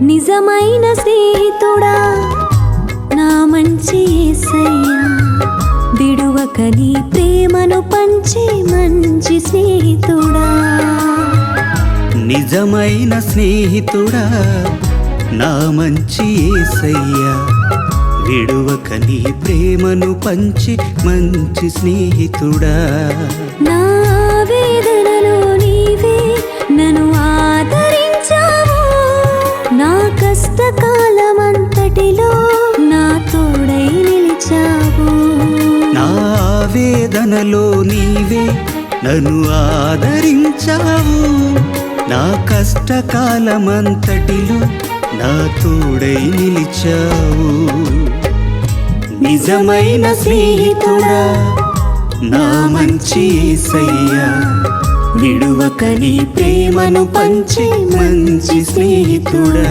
నిజమైన స్నేహితుడా? నా మంచి యేసయ్యా విడువక నీ ప్రేమను పంచే మంచి స్నేహితుడా? నిజమైన స్నేహితుడా? నా మంచి ఏసయ్యా. విడువక నీ ప్రేమను పంచి మంచి స్నేహితుడా? నా వేదనలో నీవే నన్ను ఆదరించావు నా కష్టకాలమంతటిలో నా తోడై నిలిచావు. నా వేదనలో నీవే నన్ను ఆదరించావు. నా కష్టకాలమంతటిలో నా తోడై నిలిచావు. నిజమైన స్నేహితుడా నా మంచి సయ్యా విడువక నీ ప్రేమను పంచి మంచి స్నేహితుడా.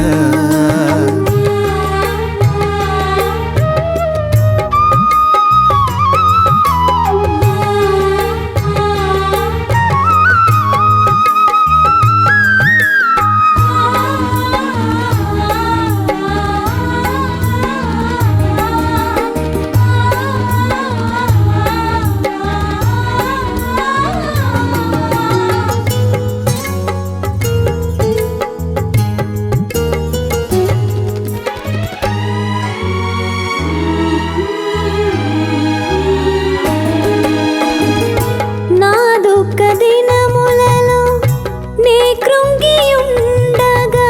ఉండగా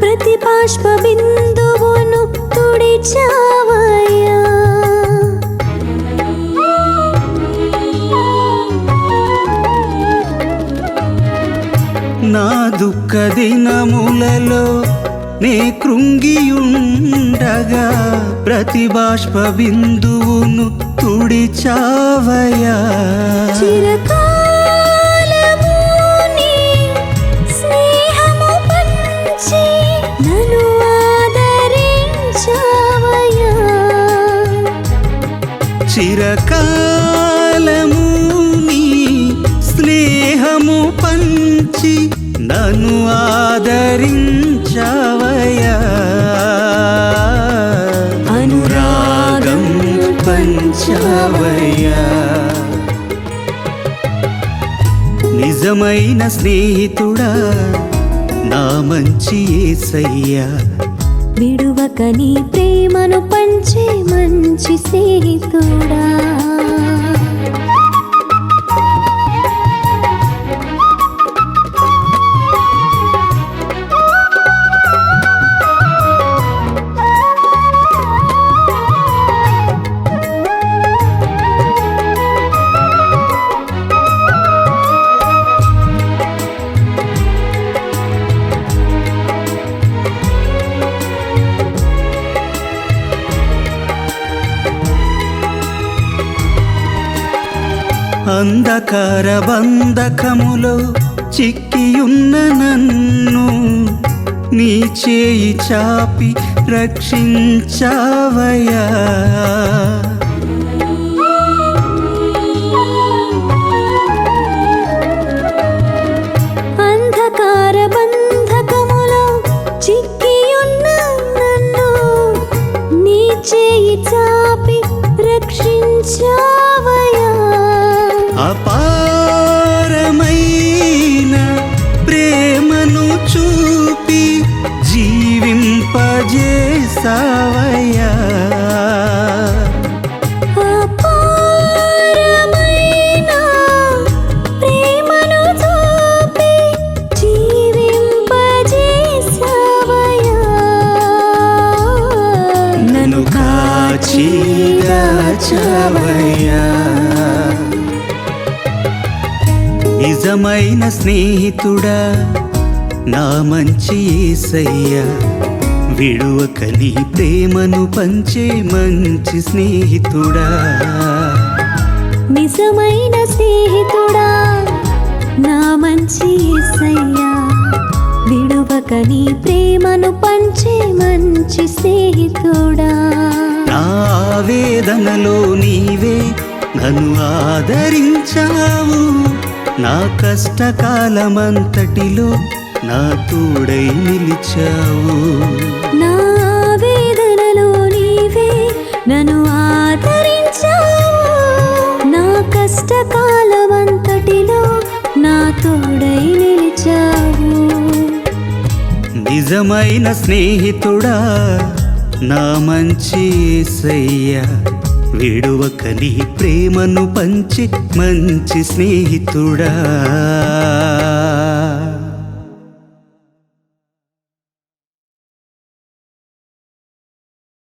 ప్రతి బాష్ప బిందువును తుడిచావయ్యా. నా దుఃఖ దినములలో నే కృంగియుండగా ప్రతి బాష్ప బిందువును తుడిచావయా చిరకాలము నీ స్నేహము పంచి నన్ను ఆదరించావయా అనురాగం పంచావయ్యా. నిజమైన స్నేహితుడా నా మంచి ఏసయ్యా. విడువక నీ ప్రేమను పంచే మంచి స్నేహితుడా. అంధకార బంధకములో చిక్కియున్న నన్ను నీ చేయి చాపి రక్షించావయా అపారమైన ప్రేమను చూపి జీవింపజేసావయ్య. నిజమైన స్నేహితుడా? నా మంచి ఏసయ్యా. విడువక నీ ప్రేమను పంచే మంచి స్నేహితుడా? నిజమైన స్నేహితుడా? నా మంచి యేసయ్యా విడువక నీ ప్రేమను పంచే మంచి స్నేహితుడా? నా వేదనలో నీవే నన్ను ఆదరించావు. నా కష్టకాలమంతటిలో నా తోడై నిలిచావు. నా వేదనలో నీవే నన్ను ఆదరించావు. నా కష్టకాలమంతటిలో నా తోడై నిలిచావు. నిజమైన స్నేహితుడా నా మంచి యేసయ్యా. విడువక నీ ప్రేమను పంచి మంచి స్నేహితుడా.